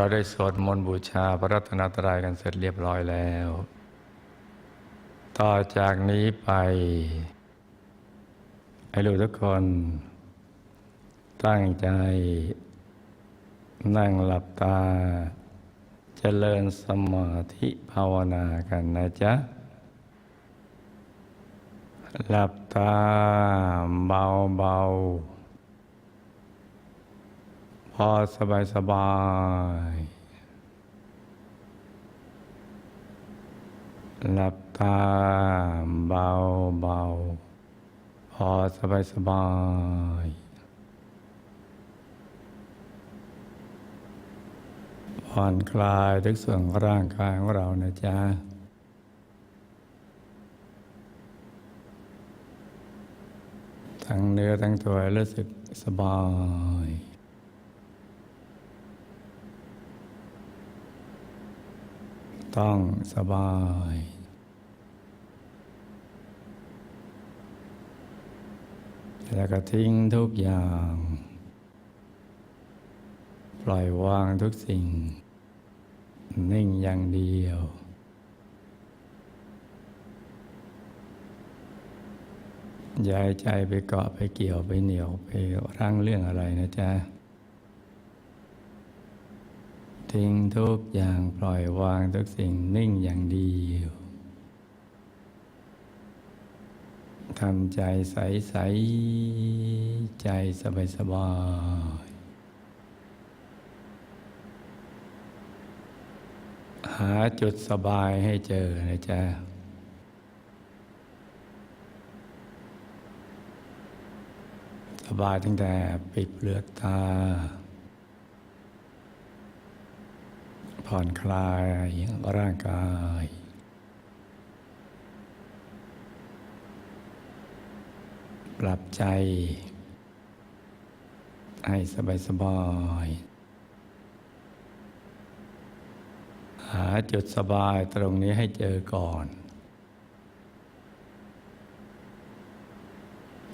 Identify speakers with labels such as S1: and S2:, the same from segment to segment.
S1: เราได้สวดมนต์บูชาพระรัตนตรัยกันเสร็จเรียบร้อยแล้ว ต่อจากนี้ไป ให้ลูกทุกคน ตั้งใจ นั่งหลับตาเจริญสมาธิภาวนากันนะจ๊ะ หลับตาเบาเบา อสบายสบาย หลับตาเบาเบาพอสบายสบาย ผ่อนคลายทุกส่วนของร่างกายของเรานะจ๊ะทั้งเนื้อทั้งตัวรู้สึกสบาย ต้องสบาย แล้วก็ทิ้งทุกอย่าง ปล่อยวางทุกสิ่ง นิ่งอย่างเดียวย่าให้ใจไปเกาะไปเกี่ยวไปเหนียวไปรั้งเรื่องอะไรนะจ๊ะ ทิ้งทุกอย่างปล่อยวางทุกสิ่งนิ่งอย่างเดียวทำใจใสใสๆใจสบายสบายๆหาจุดสบายให้เจอนะจ๊ะสบายตั้งแต่ปิดเปลือกตา ผ่อนคลายร่างกาย ปรับใจ ให้สบายสบายหาจุดสบายตรงนี้ให้เจอก่อน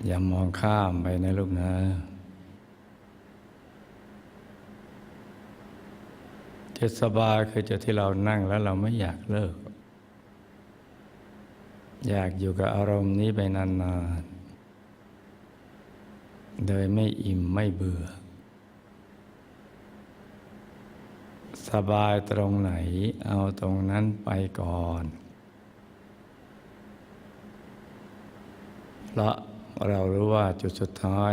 S1: อย่ามองข้ามไปนะลูกนะ จุดสบายคือจุดที่เรานั่งแล้วเราไม่อยากเลิก อยากอยู่กับอารมณ์นี้ไปนานๆ โดยไม่อิ่มไม่เบื่อ สบายตรงไหนเอาตรงนั้นไปก่อนเพราะเรารู้ว่าจุดสุดท้าย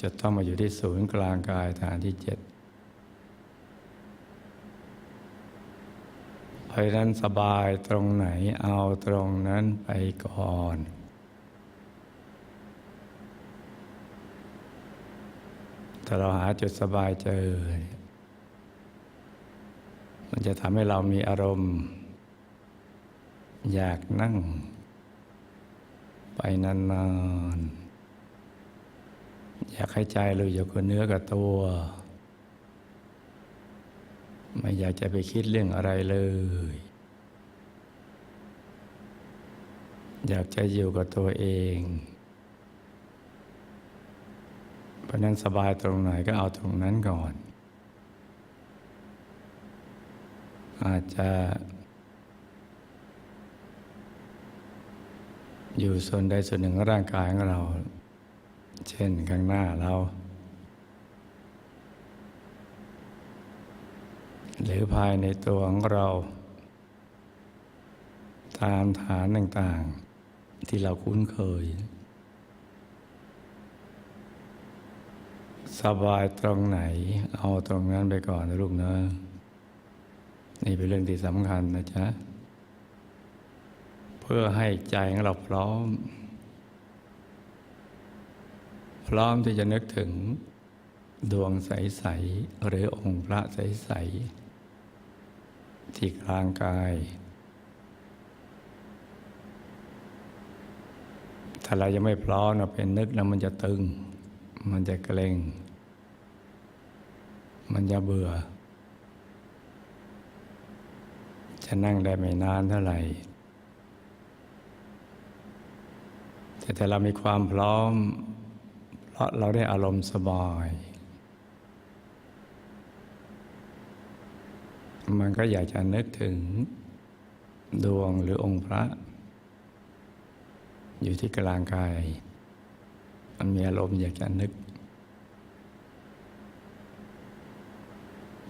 S1: จะต้องมาอยู่ที่ศูนย์กลางกายฐานที่เจ็ด เพราะฉะนั้นสบายตรงไหนเอาตรงนั้นไปก่อนถ้าเราหาจุดสบายเจอ มันจะทำให้เรามีอารมณ์ อยากนั่ง ไปนานๆ อยากให้ใจเราอยู่กับเนื้อกับตัว ไม่อยากจะไปคิดเรื่องอะไรเลย อยากจะอยู่กับตัวเอง เพราะนั้นสบายตรงไหนก็เอาตรงนั้นก่อน อาจจะอยู่ส่วนใดส่วนหนึ่งของร่างกายของเรา เช่นข้างหน้าเรา หรือภายในตัวของเรา ตามฐานต่างๆ ที่เราคุ้นเคย สบายตรงไหน เอาตรงนั้นไปก่อนนะลูกเนะนี่เป็นเรื่องที่สำคัญนะจ๊ะ เพื่อให้ใจของเราพร้อม พร้อมที่จะนึกถึงดวงใส ๆ หรือองค์พระใส ๆ ที่กลางกายถ้าเรายังไม่พร้อมเราเป็นนึกแล้วมันจะตึง มันจะเกร็ง มันจะเบื่อ จะนั่งได้ไม่นานเท่าไหร่ แต่ถ้าเรามีความพร้อม เพราะเราได้อารมณ์สบาย มันก็อยากจะนึกถึงดวงหรือองค์พระ อยู่ที่กลางกาย มันมีอารมณ์อยากจะนึก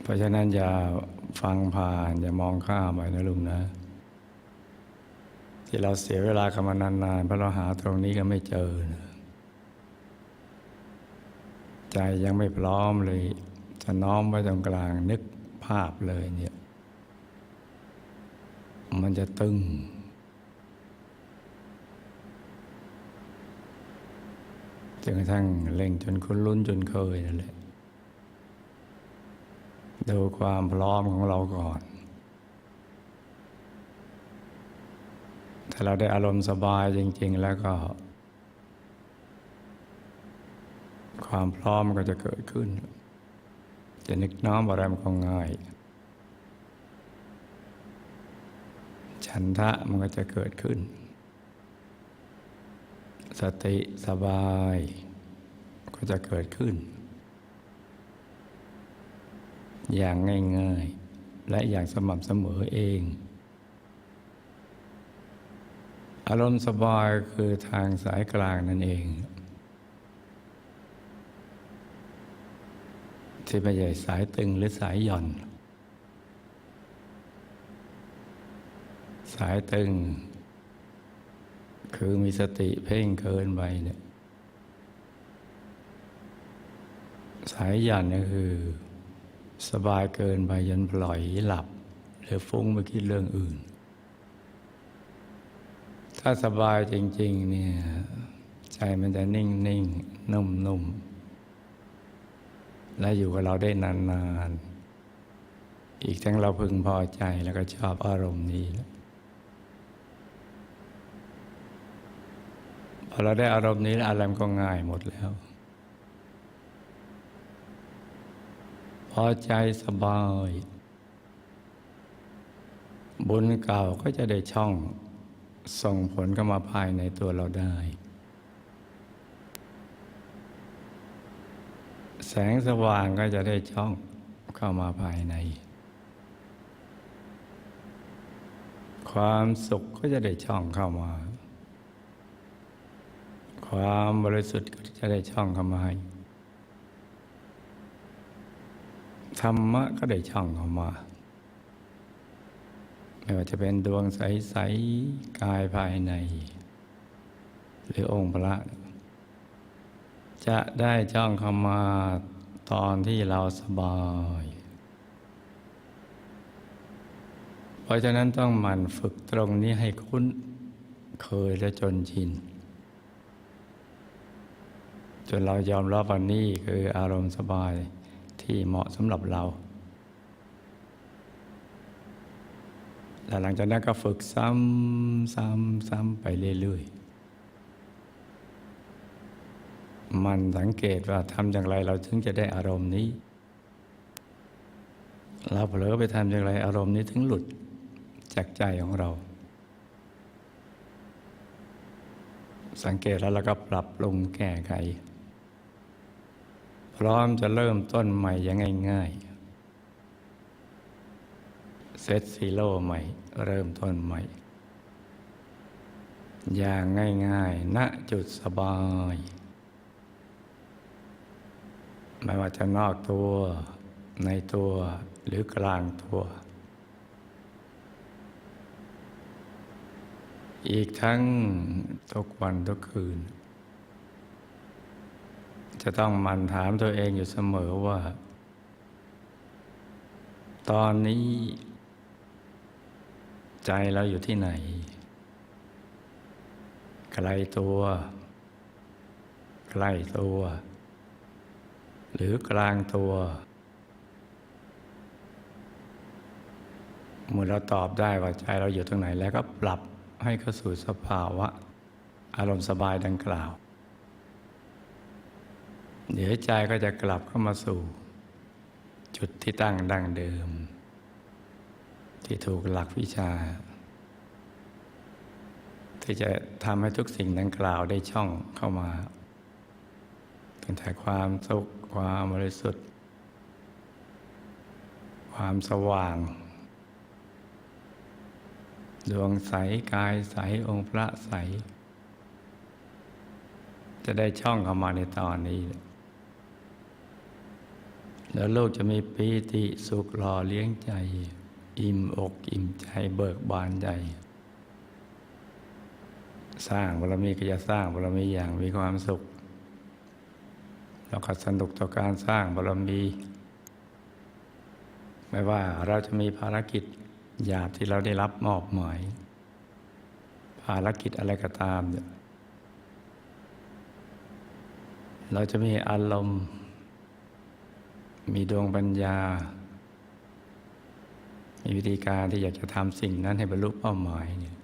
S1: เพราะฉะนั้นอย่าฟังผ่าน อย่ามองข้ามไปนะลุงนะ ที่เราเสียเวลากันมานานๆเพราะเราหาตรงนี้ก็ไม่เจอนะใจยังไม่พร้อมเลย จะน้อมไว้ตรงกลางนึกภาพเลยเนี่ย มันจะตึง จนกระทั่งเล่งจนคุ้นลุ้นจนเคยนั่นแหละดูความพร้อมของเราก่อน ถ้าเราได้อารมณ์สบายจริง ๆ แล้วก็ ความพร้อมก็จะเกิดขึ้น จะนึกน้อมอะไรมันก็ง่าย ฉันทะมันก็จะเกิดขึ้น สติสบาย ก็จะเกิดขึ้น อย่างง่ายๆ และอย่างสม่ำเสมอเอง อารมณ์สบายคือทางสายกลางนั่นเอง ที่ไม่ใช่สายตึงหรือสายหย่อน สายตึง คือมีสติเพ่งเกินไปเนี่ย สายหย่อนก็คือ สบายเกินไปยันปล่อยหลับหรือฟุ้งไปคิดเรื่องอื่น ถ้าสบายจริง ๆ เนี่ย ใจมันจะนิ่งนิ่งนุ่มนุ่มและอยู่กับเราได้นาน ๆ อีกทั้งเราพึงพอใจแล้วก็ชอบอารมณ์นี้ พอเราได้อารมณ์นี้แล้วอะไรมันก็ง่ายหมดแล้ว พอใจสบาย บุญเก่าก็จะได้ช่องส่งผลเข้ามาภายในตัวเราได้ แสงสว่างก็จะได้ช่องเข้ามาภายใน ความสุขก็จะได้ช่องเข้ามา ความบริสุทธิ์ก็จะได้ช่องเข้ามาให้ธรรมะก็ได้ช่องเข้ามา ไม่ว่าจะเป็นดวงใสๆกายภายใน หรือองค์พระ จะได้ช่องเข้ามาตอนที่เราสบาย เพราะฉะนั้นต้องหมั่นฝึกตรงนี้ให้คุ้นเคยและจนชิน จนเรายอมรับว่านี่คืออารมณ์สบายที่เหมาะสำหรับเราแล้วหลังจากนั้นก็ฝึกซ้ำซ้ำซ้ำไปเรื่อยๆ มันสังเกตว่าทำอย่างไรเราถึงจะได้อารมณ์นี้ เราเผลอไปทำอย่างไรอารมณ์นี้ถึงหลุดจากใจของเรา สังเกตแล้วเราก็ปรับปรุงแก้ไข พร้อมจะเริ่มต้นใหม่อย่างง่ายๆ เซตซีโร่ใหม่ เริ่มต้นใหม่ อย่างง่ายๆ ณ จุดสบาย ไม่ว่าจะนอกตัวในตัวหรือกลางตัว อีกทั้งทุกวันทุกคืน จะต้องมันถามตัวเองอยู่เสมอว่า ตอนนี้ ใจเราอยู่ที่ไหนไกลตัว ใกล้ตัว หรือกลางตัว เมื่อเราตอบได้ว่าใจเราอยู่ตรงไหนแล้วก็ปรับให้เข้าสู่สภาวะ อารมณ์สบายดังกล่าว เดี๋ยวใจก็จะกลับเข้ามาสู่ จุดที่ตั้งดั้งเดิม ที่ถูกหลักวิชา ที่จะทำให้ทุกสิ่งดังกล่าวได้ช่องเข้ามาตั้งแต่ความสุขความบริสุทธิ์ ความสว่างดวงใสกายใสองค์พระใส จะได้ช่องเข้ามาในตอนนี้ แล้วลูกจะมีปีติสุขหล่อเลี้ยงใจ อิ่มอกอิ่มใจเบิกบานใจ สร้างบารมีก็จะสร้างบารมีอย่างมีความสุข แล้วก็สนุกต่อการสร้างบารมีไม่ว่าเราจะมีภารกิจหยาบที่เราได้รับมอบหมายภารกิจอะไรก็ตามเนี่ยเราจะมีอารมณ์ มีดวงปัญญา มีวิธีการที่อยากจะทำสิ่งนั้นให้บรรลุเป้าหมายเนี่ย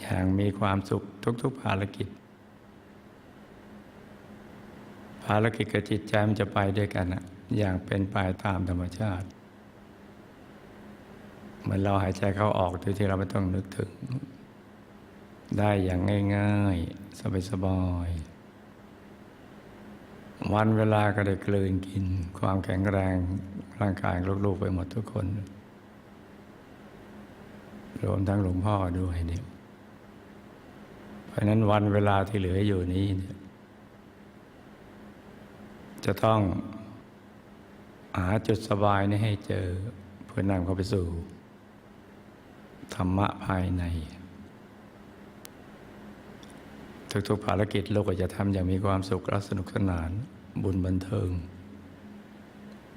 S1: อย่างมีความสุขทุก ๆ ภารกิจ ภารกิจกับจิตใจมันจะไปด้วยกันอะอย่างเป็นไปตามธรรมชาติเหมือนเราหายใจเข้าออกโดยที่เราไม่ต้องนึกถึง ได้อย่างง่าย ๆ สบายๆ วันเวลาก็ได้กลืนกิน ความแข็งแรงร่างกายลูกๆไปหมดทุกคน รวมทั้งหลวงพ่อด้วยเนี่ยเพราะนั้นวันเวลาที่เหลืออยู่นี้เนี่ยจะต้องหาจุดสบายนี้ให้เจอเพื่อนำเขาไปสู่ ธรรมะภายใน ทุกๆภารกิจลูกก็จะทำอย่างมีความสุขและสนุกสนานบุญบันเทิง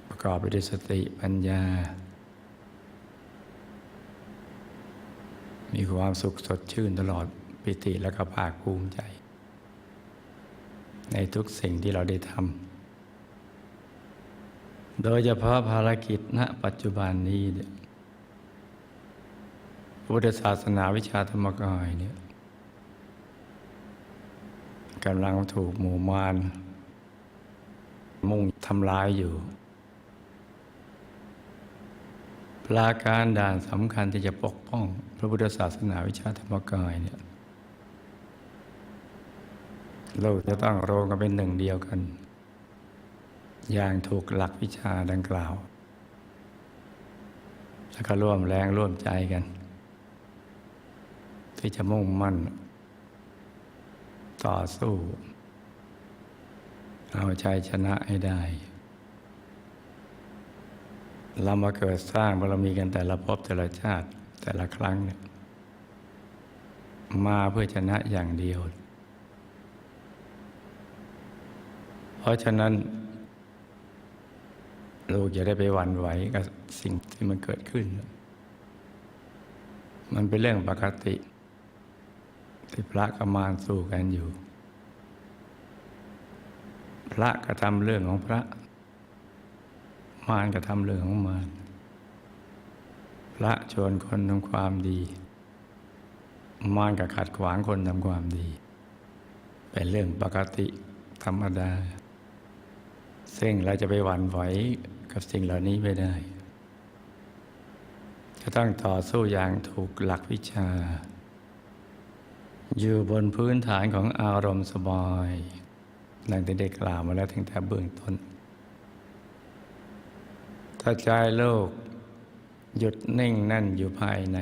S1: ประกอบไปด้วยสติปัญญา มีความสุขสดชื่นตลอดปิติและก็ภาคภูมิใจ ในทุกสิ่งที่เราได้ทำโดยเฉพาะภารกิจณปัจจุบันนี้พุทธศาสนาวิชาธรรมกายเนี่ยำลังถูกหมู่มารมุ่งทำลายอยู่ ปราการด่านสำคัญที่จะปกป้อง พระพุทธศาสนาวิชาธรรมกายเนี่ยเราจะต้องโรงกันเป็นหนึ่งเดียวกัน อย่างถูกหลักวิชาดังกล่าว แล้วก็ร่วมแรงร่วมใจกัน ที่จะมุ่งมั่น ต่อสู้ เอาใจชนะให้ได้ เรามาเกิดสร้างบารมีกันแต่ละภพแต่ละชาติแต่ละครั้งเนี่ยมาเพื่อชนะอย่างเดียว เพราะฉะนั้น ลูกจะได้ไปหวั่นไหวกับสิ่งที่มันเกิดขึ้น มันเป็นเรื่องปกติ ที่พระกับมารสู้กันอยู่ พระก็ทำเรื่องของพระ มารก็ทำเรื่องของมารพระชวนคนทำความดี มารก็ขัดขวางคนทำความดี เป็นเรื่องปกติธรรมดา ซึ่งเราจะไปหวั่นไหวกับสิ่งเหล่านี้ไม่ได้จะต้องต่อสู้อย่างถูกหลักวิชา อยู่บนพื้นฐานของอารมณ์สบายดังที่ได้กล่าวมาแล้วตั้งแต่เบื้องต้น ถ้าใจโลก หยุดนิ่งนั่นอยู่ภายใน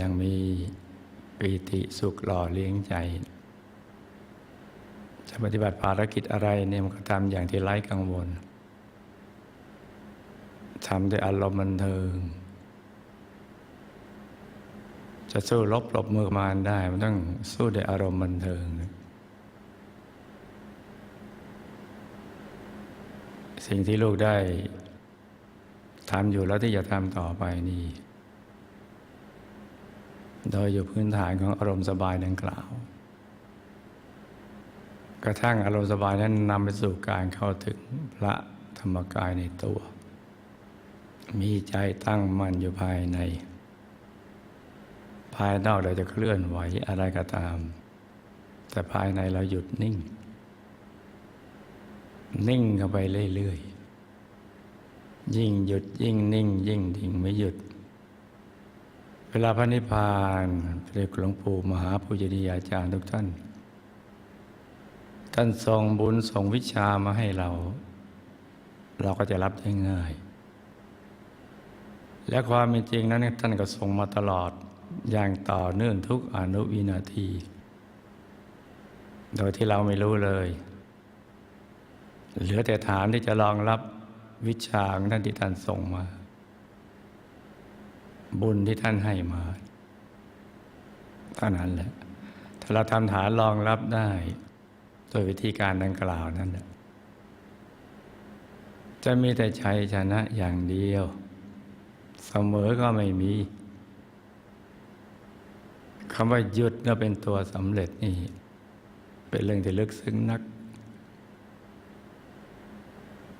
S1: ยังมีปีติสุขหล่อเลี้ยงใจจะปฏิบัติภารกิจอะไรเนี่ยมันก็ทำอย่างที่ไร้กังวลทำด้วยอารมณ์บันเทิง จะสู้ลบหลบมือมารได้ มันต้องสู้ด้วยอารมณ์บันเทิง สิ่งที่ลูกได้ทำอยู่แล้วที่จะทำต่อไปนี่ โดยอยู่พื้นฐานของอารมณ์สบายดังกล่าว กระทั่งอารมณ์สบายนั้นนำไปสู่การเข้าถึงพระธรรมกายในตัว มีใจตั้งมั่นอยู่ภายใน ภายนอกเราจะเคลื่อนไหวอะไรก็ตาม แต่ภายในเราหยุดนิ่ง นิ่งเข้าไปเรื่อยๆ ยิ่งหยุดยิ่งนิ่ง ยิ่งดิ่งไม่หยุด เวลาพระนิพพานพระเดชหลวงปู่มหาปุญญาจารย์ทุกท่าน ท่านส่งบุญส่งวิชามาให้เรา เราก็จะรับได้ง่าย และความเป็นจริงนั้นท่านก็ทรงมาตลอด อย่างต่อเนื่องทุกอนุวินาที โดยที่เราไม่รู้เลย เหลือแต่ฐานที่จะรองรับวิชาของท่านที่ท่านส่งมา บุญที่ท่านให้มาเท่านั้นแหละ ถ้าเราทำฐานรองรับได้ โดยวิธีการดังกล่าวนั้นน่ะจะมีแต่ชัยชนะอย่างเดียว เสมอก็ไม่มี คำว่าหยุดแล้วเป็นตัวสำเร็จนี่ เป็นเรื่องที่ลึกซึ้งนัก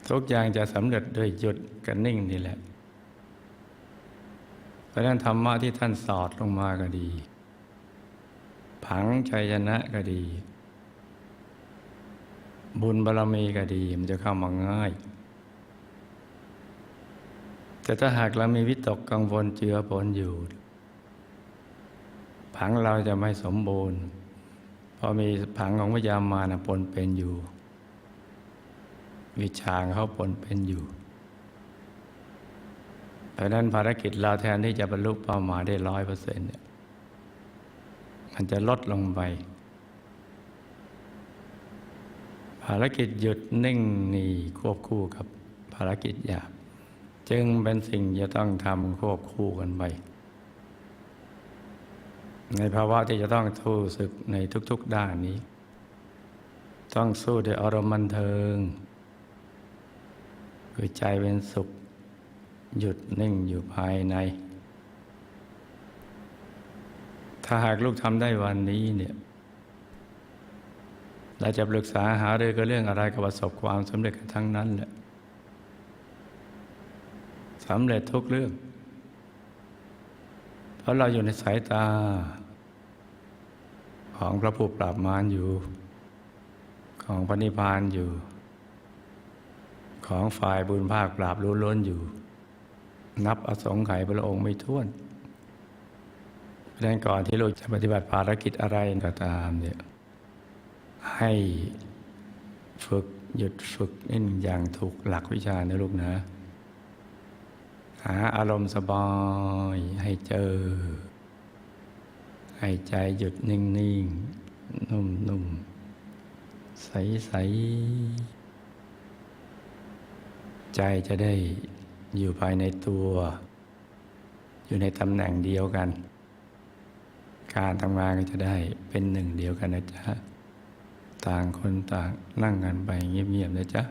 S1: ทุกอย่างจะสำเร็จด้วยหยุดกับนิ่งนี่แหละ เพราะนั้นธรรมะที่ท่านสอดลงมาก็ดี ผังชัยชนะก็ดี บุญบารมีก็ดี มันจะเข้ามาง่าย แต่ถ้าหากเรามีวิตกกังวลเจือปนอยู่ ผังเราจะไม่สมบูรณ์ เพราะมีผังของพยามานะปนเป็นอยู่ วิชาเขาปนเป็นอยู่ดังนั้นภารกิจเราแทนที่จะบรรลุเป้าหมายได้ร้อยเปอร์เซ็นต์เนี่ยมันจะลดลงไป ภารกิจหยุดนิ่งนี่ควบคู่กับภารกิจหยาบ จึงเป็นสิ่งจะต้องทำควบคู่กันไป ในภาวะที่จะต้องทู่ศึกในทุกๆด้านนี้ ต้องสู้ด้วยอารมณ์บันเทิง คือใจเป็นสุข หยุดนิ่งอยู่ภายใน ถ้าหากลูกทำได้วันนี้เนี่ยเราจะปรึกษาหารือกับเรื่องอะไรก็ประสบความสำเร็จกันทั้งนั้นแหละสำเร็จทุกเรื่อง เพราะเราอยู่ในสายตา ของพระผู้ปราบมารอยู่ ของพระนิพพานอยู่ ของฝ่ายบุญภาคปราบรู้ล้นอยู่ นับอสงไขยพระองค์ไม่ท้วนเพราะฉะนั้นก่อนที่เราจะปฏิบัติภารกิจอะไรก็ตามเนี่ยให้ฝึกหยุดฝึกนิ่งอย่างถูกหลักวิชานะลูกนะ หาอารมณ์สบายให้เจอ ให้ใจหยุดนิ่งๆ นุ่มๆ ใสๆ ใจจะได้อยู่ภายในตัว อยู่ในตำแหน่งเดียวกัน การทำงานก็จะได้เป็นหนึ่งเดียวกันนะจ๊ะ ต่างคนต่างนั่งกันไปเงียบๆนะจ๊ะ